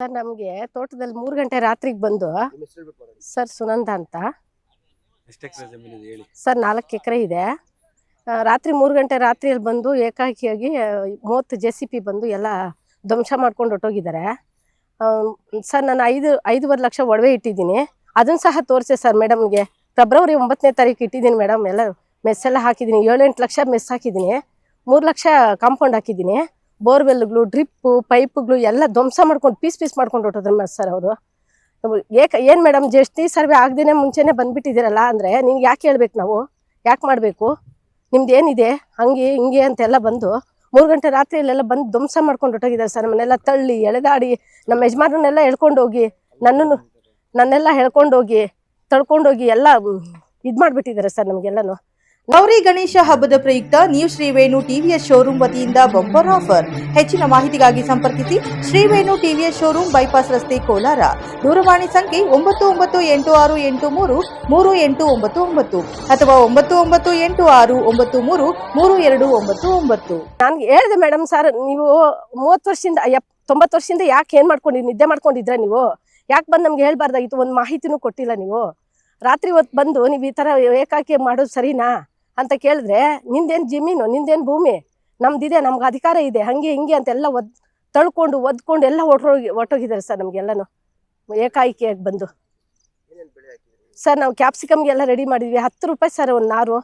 Sir ನಮಗೆ ತೋಟದಲ್ಲಿ ಮೂರು ಗಂಟೆ ರಾತ್ರಿಗೆ ಬಂದು. ಸರ್ ಸುನಂದ ಅಂತ. ಜಮೀನು ಇದೆ ಹೇಳಿ. ಸರ್ ನಾಲ್ಕು ಎಕರೆ ಇದೆ. ಆ, ರಾತ್ರಿ ಮೂರು ಗಂಟೆ ರಾತ್ರಿಯಲ್ಲಿ ಬಂದು ಏಕಾಕಿಯಾಗಿ ಮೂವತ್ತು ಜೆ ಸಿ ಪಿ ಬಂದು ಎಲ್ಲ ಧ್ವಂಸ ಮಾಡ್ಕೊಂಡು ಹೊಟ್ಟೋಗಿದ್ದಾರೆ ಸರ್ ನಾನು ಐದು ಐದೂವರೆ ಲಕ್ಷ ಒಡವೆ ಇಟ್ಟಿದ್ದೀನಿ. ಅದನ್ನು ಸಹ ತೋರಿಸಿ ಸರ್ ಮೇಡಮ್ಗೆ. ಫೆಬ್ರವರಿ ಒಂಬತ್ತನೇ ತಾರೀಕು ಇಟ್ಟಿದ್ದೀನಿ ಮೇಡಮ್. ಎಲ್ಲ ಮೆಸ್ಸೆಲ್ಲ ಎಲ್ಲ ಹಾಕಿದ್ದೀನಿ. ಏಳೆಂಟು ಲಕ್ಷ ಮೆಸ್ ಹಾಕಿದ್ದೀನಿ. ಮೂರು ಲಕ್ಷ ಕಾಂಪೌಂಡ್ ಹಾಕಿದ್ದೀನಿ. ಬೋರ್ವೆಲ್ಗಳು, ಡ್ರಿಪ್ಪು, ಪೈಪ್ಗಳು ಎಲ್ಲ ಧ್ವಂಸ ಮಾಡ್ಕೊಂಡು ಪೀಸ್ ಪೀಸ್ ಮಾಡ್ಕೊಂಡು ಹೊಟ್ಟೋದ್ರ ಸರ್ ಅವರು. ಏಕ ಏನು ಮೇಡಮ್ ಜಸ್ಟಿ ಸರ್ವೆ ಆಗದೇನೆ ಮುಂಚೆನೇ ಬಂದುಬಿಟ್ಟಿದ್ದೀರಲ್ಲ ಅಂದರೆ ನಿನ್ಗೆ ಯಾಕೆ ಹೇಳ್ಬೇಕು ನಾವು? ಯಾಕೆ ಮಾಡಬೇಕು? ನಿಮ್ದು ಏನಿದೆ? ಹಂಗೆ ಹಿಂಗೆ ಅಂತೆಲ್ಲ ಬಂದು ಮೂರು ಗಂಟೆ ರಾತ್ರಿಯಲ್ಲೆಲ್ಲ ಬಂದು ಧ್ವಂಸ ಮಾಡ್ಕೊಂಡು ಹೊಟ್ಟೋಗಿದ್ದಾರೆ ಸರ್ ನಮ್ಮನ್ನೆಲ್ಲ ತಳ್ಳಿ, ಎಳೆದಾಡಿ, ನಮ್ಮ ಯಜಮಾನನ್ನೆಲ್ಲ ಎಳ್ಕೊಂಡು ಹೋಗಿ ನನ್ನನ್ನು ನನ್ನೆಲ್ಲ ಹೇಳ್ಕೊಂಡೋಗಿ, ತಳ್ಕೊಂಡೋಗಿ ಎಲ್ಲ ಇದು ಮಾಡಿಬಿಟ್ಟಿದ್ದಾರೆ ಸರ್ ನಮಗೆಲ್ಲನೂ. ಗೌರಿ ಗಣೇಶ ಹಬ್ಬದ ಪ್ರಯುಕ್ತ ನ್ಯೂ ಶ್ರೀವೇಣು ಟಿವಿಎಸ್ ಶೋರೂಮ್ ವತಿಯಿಂದ ಬಂಪರ್ ಆಫರ್ ಹೆಚ್ಚಿನ ಮಾಹಿತಿಗಾಗಿ ಸಂಪರ್ಕಿಸಿ ಶ್ರೀವೇಣು ಟಿವಿಎಸ್ ಶೋರೂಮ್ ಬೈಪಾಸ್ ರಸ್ತೆ ಕೋಲಾರ. ದೂರವಾಣಿ ಸಂಖ್ಯೆ ಒಂಬತ್ತು ಒಂಬತ್ತು ಎಂಟು ಆರು ಎಂಟು ಮೂರು ಮೂರು ಎಂಟು ಒಂಬತ್ತು ಒಂಬತ್ತು ಅಥವಾ ಒಂಬತ್ತು ಒಂಬತ್ತು ಎಂಟು ಆರು ಒಂಬತ್ತು ಮೂರು ಮೂರು ಎರಡು ಒಂಬತ್ತು ಒಂಬತ್ತು. ನಾನು ಹೇಳಿದೆ ಮೇಡಮ್ ಸರ್ ನೀವು ಮೂವತ್ತು ವರ್ಷದಿಂದ ತೊಂಬತ್ತು ವರ್ಷದಿಂದ ಯಾಕೆ ಏನು ಮಾಡ್ಕೊಂಡು ನಿದ್ದೆ ಮಾಡ್ಕೊಂಡಿದ್ರೆ ನೀವು? ಯಾಕೆ ಬಂದು ನಮ್ಗೆ ಹೇಳ್ಬಾರ್ದಾಗಿತ್ತು? ಒಂದು ಮಾಹಿತಿನೂ ಕೊಟ್ಟಿಲ್ಲ ನೀವು. ರಾತ್ರಿ ಹೊತ್ತು ಬಂದು ನೀವು ಈ ಥರ ಏಕಾಕಿ ಮಾಡೋದು ಸರಿನಾ? ಅಂತ ಕೇಳಿದ್ರೆ, ನಿಂದೇನು ಜಮೀನು? ನಿಂದೇನು ಭೂಮಿ? ನಮ್ದಿದೆ, ನಮ್ಗೆ ಅಧಿಕಾರ ಇದೆ. ಹಂಗೆ, ಹಿಂಗೆ ಅಂತೆಲ್ಲ ಒದ್, ತಳ್ಕೊಂಡು, ಒದ್ಕೊಂಡು ಎಲ್ಲ ಹೊಟ್ಟೋಗಿ ಹೊಟ್ಟೋಗಿದ್ದಾರೆ ಸರ್ ನಮಗೆಲ್ಲನೂ. ಏಕಾಏಕಿಯಾಗಿ ಬಂದು. ಸರ್, ನಾವು ಕ್ಯಾಪ್ಸಿಕಮ್ಗೆಲ್ಲ ರೆಡಿ ಮಾಡಿದ್ವಿ. ಹತ್ತು ರೂಪಾಯಿ ಸರ್ ಒಂದು ನಾರು.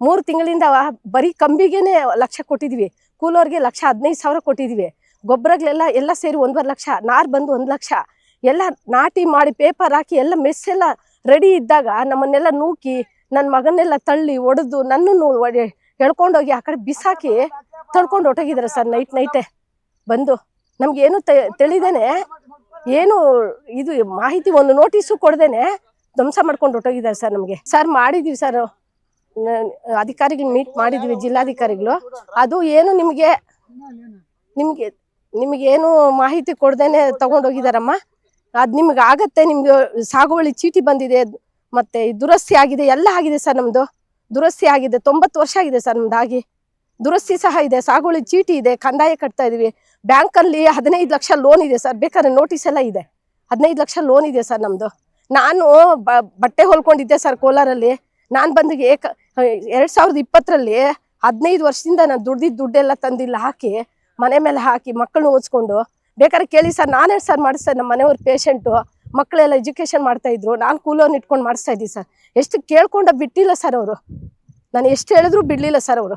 ಮೂರು ತಿಂಗಳಿಂದ ಬರೀ ಕಂಬಿಗೇನೆ ಲಕ್ಷ ಕೊಟ್ಟಿದ್ವಿ. ಕೂಲೋರ್ಗೆ ಲಕ್ಷ ಹದಿನೈದು ಸಾವಿರ ಕೊಟ್ಟಿದ್ವಿ. ಗೊಬ್ಬರಗಳೆಲ್ಲ ಎಲ್ಲ ಸೇರಿ ಒಂದೂವರೆ ಲಕ್ಷ. ನಾರು ಬಂದು ಒಂದು ಲಕ್ಷ. ಎಲ್ಲ ನಾಟಿ ಮಾಡಿ ಪೇಪರ್ ಹಾಕಿ ಎಲ್ಲ ಮೆಸ್ಸೆಲ್ಲ ರೆಡಿ ಇದ್ದಾಗ ನಮ್ಮನ್ನೆಲ್ಲ ನೂಕಿ ನನ್ನ ಮಗನ್ನೆಲ್ಲ ತಳ್ಳಿ, ಒಡೆದು ನನ್ನನ್ನು ಎಳ್ಕೊಂಡೋಗಿ ಆ ಕಡೆ ಬಿಸಾಕಿ ತಳ್ಕೊಂಡು ಹೊಟ್ಟೋಗಿದ್ದಾರೆ ಸರ್ ನೈಟ್ ನೈಟೇ. ಬಂದು ನಮ್ಗೇನು ತಿಳಿದೇನೆ, ಏನು ಇದು ಮಾಹಿತಿ ಒಂದು ನೋಟಿಸು ಕೊಡ್ದೇನೆ ಧ್ವಂಸ ಮಾಡ್ಕೊಂಡು ಹೊಟ್ಟೋಗಿದ್ದಾರೆ ಸರ್ ನಮಗೆ. ಸರ್ ಮಾಡಿದ್ದೀವಿ ಸರ್ ಅಧಿಕಾರಿಗಳು ಮೀಟ್ ಮಾಡಿದ್ವಿ, ಜಿಲ್ಲಾಧಿಕಾರಿಗಳು. ಅದು ಏನು ನಿಮಗೆ ನಿಮಗೆ, ನಿಮಗೇನು ಮಾಹಿತಿ ಕೊಡ್ದೇನೆ ತಗೊಂಡೋಗಿದಾರಮ್ಮ ಅದು ನಿಮ್ಗೆ ಆಗತ್ತೆ ನಿಮ್ಗೆ ಸಾಗುವಳಿ ಚೀಟಿ ಬಂದಿದೆ. ಮತ್ತೆ ದುರಸ್ತಿ ಆಗಿದೆ, ಎಲ್ಲ ಆಗಿದೆ ಸರ್ ನಮ್ದು. ದುರಸ್ತಿ ಆಗಿದೆ, ತೊಂಬತ್ತು ವರ್ಷ ಆಗಿದೆ ಸರ್ ನಮ್ದು ಆಗಿ ದುರಸ್ತಿ ಸಹ ಇದೆ, ಸಾಗುವಳಿ ಚೀಟಿ ಇದೆ, ಕಂದಾಯ ಕಟ್ತಾ ಇದೀವಿ. ಬ್ಯಾಂಕಲ್ಲಿ ಹದಿನೈದು ಲಕ್ಷ ಲೋನ್ ಇದೆ ಸರ್, ಬೇಕಾದ್ರೆ ನೋಟಿಸ್ ಎಲ್ಲ ಇದೆ. ಹದಿನೈದು ಲಕ್ಷ ಲೋನ್ ಇದೆ ಸರ್ ನಮ್ದು. ನಾನು ಬಟ್ಟೆ ಹೊಲ್ಕೊಂಡಿದ್ದೆ ಸರ್ ಕೋಲಾರಲ್ಲಿ. ನಾನು ಬಂದು ಏಕ, ಎರಡ್ ಸಾವಿರದ ಇಪ್ಪತ್ತರಲ್ಲಿ ಹದಿನೈದು ವರ್ಷದಿಂದ ನಾನು ದುಡ್ದಿದ್ದ ದುಡ್ಡೆಲ್ಲ ತಂದಿಲ್ಲ, ಹಾಕಿ ಮನೆ ಮೇಲೆ ಹಾಕಿ ಮಕ್ಕಳನ್ನ ಓದಿಸ್ಕೊಂಡು. ಬೇಕಾದ್ರೆ ಕೇಳಿ ಸರ್, ನಾನೇ ಸರ್ ಮಾಡಿಸ್ತಾರೆ ನಮ್ಮ ಮನೆಯವ್ರ ಪೇಷಂಟು ಮಕ್ಕಳೆಲ್ಲ ಎಜುಕೇಷನ್ ಮಾಡ್ತಾ ಇದ್ರು, ನಾನು ಕೂಲೋನ್ ಇಟ್ಕೊಂಡು ಮಾಡಿಸ್ತಾ ಇದ್ದೀನಿ ಸರ್. ಎಷ್ಟು ಕೇಳ್ಕೊಂಡ ಬಿಟ್ಟಿಲ್ಲ ಸರ್ ಅವರು. ನಾನು ಎಷ್ಟು ಹೇಳಿದ್ರು ಬಿಡ್ಲಿಲ್ಲ ಸರ್ ಅವರು.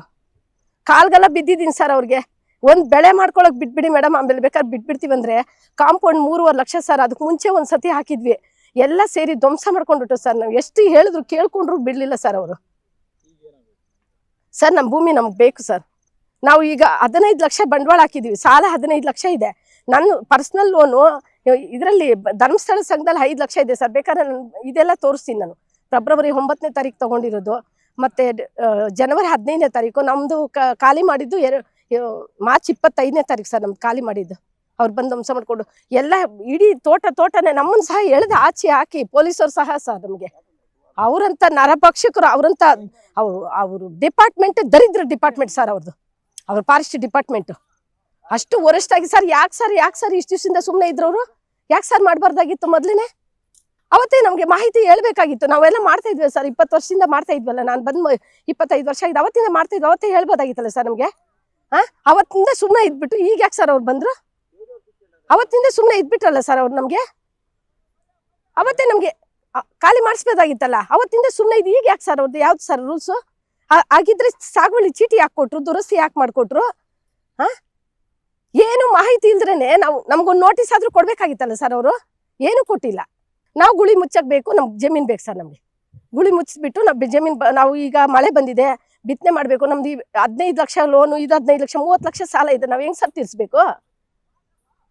ಕಾಲ್ಗೆಲ್ಲ ಬಿದ್ದಿದ್ದೀನಿ ಸರ್ ಅವ್ರಿಗೆ. ಒಂದು ಬೆಳೆ ಮಾಡ್ಕೊಳಕ್ ಬಿಟ್ಬಿಡಿ ಮೇಡಮ್, ಆಮೇಲೆ ಬೇಕಾದ್ರೆ ಬಿಟ್ಬಿಡ್ತೀವಿ ಅಂದ್ರೆ ಕಾಂಪೌಂಡ್ ಮೂರುವರೆ ಲಕ್ಷ ಸರ್ ಅದಕ್ಕೆ ಮುಂಚೆ ಒಂದು ಸತಿ ಹಾಕಿದ್ವಿ. ಎಲ್ಲ ಸೇರಿ ಧ್ವಂಸ ಮಾಡ್ಕೊಂಡ್ಬಿಟ್ಟು ಸರ್ ನಾವು. ಎಷ್ಟು ಹೇಳಿದ್ರು ಕೇಳ್ಕೊಂಡ್ರು ಬಿಡ್ಲಿಲ್ಲ ಸರ್ ಅವರು. ಸರ್ ನಮ್ಮ ಭೂಮಿ ನಮ್ಗೆ ಬೇಕು ಸರ್. ನಾವು ಈಗ ಹದಿನೈದು ಲಕ್ಷ ಬಂಡವಾಳ ಹಾಕಿದೀವಿ. ಸಾಲ ಹದಿನೈದು ಲಕ್ಷ ಇದೆ. ನನ್ನ ಪರ್ಸನಲ್ ಲೋನು ಇದರಲ್ಲಿ ಧರ್ಮಸ್ಥಳ ಸಂಘದಲ್ಲಿ ಐದು ಲಕ್ಷ ಇದೆ ಸರ್. ಬೇಕಾದ್ರೆ ನಾನು, ಇದೆಲ್ಲ ತೋರಿಸ್ತೀನಿ ನಾನು. ಫೆಬ್ರವರಿ ಒಂಬತ್ತನೇ ತಾರೀಕು ತಗೊಂಡಿರೋದು. ಮತ್ತೆ ಜನವರಿ ಹದಿನೈದನೇ ತಾರೀಕು ನಮ್ಮದು ಖಾಲಿ ಮಾಡಿದ್ದು ಎರ ಮಾರ್ಚ್ ಇಪ್ಪತ್ತೈದನೇ ತಾರೀಕು ಸರ್ ನಮ್ದು ಖಾಲಿ ಮಾಡಿದ್ದು. ಅವ್ರು ಬಂದು ಧ್ವಂಸ ಮಾಡಿಕೊಂಡು. ಎಲ್ಲ ಇಡೀ ತೋಟ ತೋಟನೇ ನಮ್ಮನ್ನು ಸಹ ಎಳೆದು ಆಚೆ ಹಾಕಿ ಪೊಲೀಸರು ಸಹ ಸರ್ ನಮಗೆ. ಅವರಂತ ನರಭಕ್ಷಕರು, ಅವರಂತ ಅವರು ಅವರು ಡಿಪಾರ್ಟ್ಮೆಂಟ್ ದರಿದ್ರ ಡಿಪಾರ್ಟ್ಮೆಂಟ್ ಸರ್ ಅವ್ರದ್ದು ಅವ್ರ ಫಾರೆಸ್ಟ್ ಡಿಪಾರ್ಟ್ಮೆಂಟ್. ಅಷ್ಟು ವರಿಷ್ಠ ಆಗಿ ಸರ್, ಯಾಕೆ ಸರ್ ಯಾಕೆ ಸರ್ ಇಷ್ಟು ದಿವಸದಿಂದ ಸುಮ್ಮನೆ ಇದ್ರವರು? ಯಾಕೆ ಸರ್ ಮಾಡಬಾರ್ದಾಗಿತ್ತು ಮೊದಲೇ ಅವತ್ತೇ ನಮಗೆ ಮಾಹಿತಿ ಹೇಳ್ಬೇಕಾಗಿತ್ತು. ನಾವೆಲ್ಲ ಮಾಡ್ತಾ ಇದ್ವಿ ಸರ್. ಇಪ್ಪತ್ತು ವರ್ಷದಿಂದ ಮಾಡ್ತಾ ಇದ್ವಲ್ಲ. ನಾನು ಬಂದು ಇಪ್ಪತ್ತೈದು ವರ್ಷ ಆಗಿದೆ. ಅವತ್ತಿಂದ ಮಾಡ್ತಾ ಇದ್ವಿ. ಅವತ್ತೇ ಹೇಳ್ಬೋದಾಗಿತ್ತಲ್ಲ ಸರ್ ನಮಗೆ? ಹಾಂ ಅವತ್ತಿಂದ ಸುಮ್ಮನೆ ಇದ್ಬಿಟ್ಟು ಈಗ ಯಾಕೆ ಸರ್ ಅವ್ರು ಬಂದರು? ಅವತ್ತಿಂದ ಸುಮ್ಮನೆ ಇದ್ಬಿಟ್ರಲ್ಲ ಸರ್ ಅವ್ರು ನಮಗೆ? ಅವತ್ತೇ ನಮಗೆ ಖಾಲಿ ಮಾಡಿಸ್ಬೋದಾಗಿತ್ತಲ್ಲ ಅವತ್ತಿಂದ ಸುಮ್ಮನೆ ಇದು ಈಗ ಯಾಕೆ ಸರ್ ಅವ್ರದ್ದು ಯಾವ್ದು ಸರ್ ರೂಲ್ಸು ಆಗಿದ್ರೆ ಸಾಗುವಳಿ ಚೀಟಿ ಯಾಕೆ ಕೊಟ್ಟರು ದುರಸ್ತಿ ಯಾಕೆ ಮಾಡಿಕೊಟ್ರು? ಹಾ ಏನು ಮಾಹಿತಿ ಇಲ್ದ್ರೇನೆ ನಾವು ನಮ್ಗೊಂದು ನೋಟಿಸ್ ಆದ್ರೂ ಕೊಡ್ಬೇಕಾಗಿತ್ತಲ್ಲ ಸರ್ ಅವರು? ಏನು ಕೊಟ್ಟಿಲ್ಲ. ನಾವು ಗುಳಿ ಮುಚ್ಚಕ್ ಬೇಕು ನಮ್ಗೆ ಜಮೀನ್ ಬೇಕು ಸರ್ ನಮಗೆ. ಗುಳಿ ಮುಚ್ಚಿಸ್ಬಿಟ್ಟು ನಾವು ಜಮೀನ್ ನಾವು ಈಗ ಮಳೆ ಬಂದಿದೆ, ಬಿತ್ತನೆ ಮಾಡಬೇಕು, ನಮ್ದು ಹದಿನೈದು ಲಕ್ಷ ಲೋನು ಇದು ಹದಿನೈದು ಲಕ್ಷ, ಮೂವತ್ತು ಲಕ್ಷ ಸಾಲ ಇದೆ, ನಾವು ಹೆಂಗ್ ಸರ್ ತೀರಿಸ್ಬೇಕು?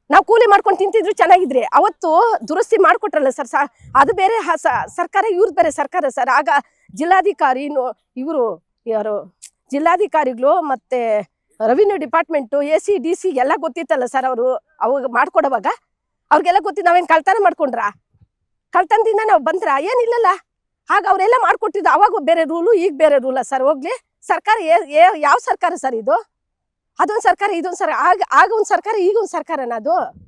ನಾವು ಕೂಲಿ ಮಾಡ್ಕೊಂಡು ತಿಂತಿದ್ರು ಚೆನ್ನಾಗಿದ್ರಿ. ಅವತ್ತು ದುರಸ್ತಿ ಮಾಡಿಕೊಟ್ರಲ್ಲ ಸರ್ ಸಾ, ಅದು ಬೇರೆ ಸರ್ಕಾರ ಇವ್ರದ್ದು ಬೇರೆ ಸರ್ಕಾರ ಸರ್ ಆಗ ಜಿಲ್ಲಾಧಿಕಾರಿ ಇವರು ಯಾರು? ಜಿಲ್ಲಾಧಿಕಾರಿಗಳು ಮತ್ತೆ revenue department A C D C ಎಲ್ಲ ಗೊತ್ತಿತ್ತಲ್ಲ ಸರ್ ಅವರು ಅವಾಗ ಮಾಡ್ಕೊಡೋವಾಗ? ಅವ್ರಿಗೆಲ್ಲ ಗೊತ್ತಿತ್ತು ನಾವೇನು ಕಳ್ತನ ಮಾಡ್ಕೊಂಡ್ರಾ? ಕಳ್ತನದಿಂದ ನಾವು ಬಂದ್ರ? ಏನಿಲ್ಲಲ್ಲ. ಆಗ ಅವರೆಲ್ಲ ಮಾಡ್ಕೊಟ್ಟಿದ್ದು ಅವಾಗ ಬೇರೆ ರೂಲು ಈಗ ಬೇರೆ ರೂಲ ಸರ್ ಹೋಗ್ಲಿ. ಸರ್ಕಾರ ಏ- ಯಾವ ಸರ್ಕಾರ ಸರ್ ಇದು? ಅದೊಂದು ಸರ್ಕಾರ, ಇದೊಂದು ಸರ್, ಆಗ ಆಗ ಒಂದು ಸರ್ಕಾರ ಈಗ ಒಂದು ಸರ್ಕಾರನ ಅದು?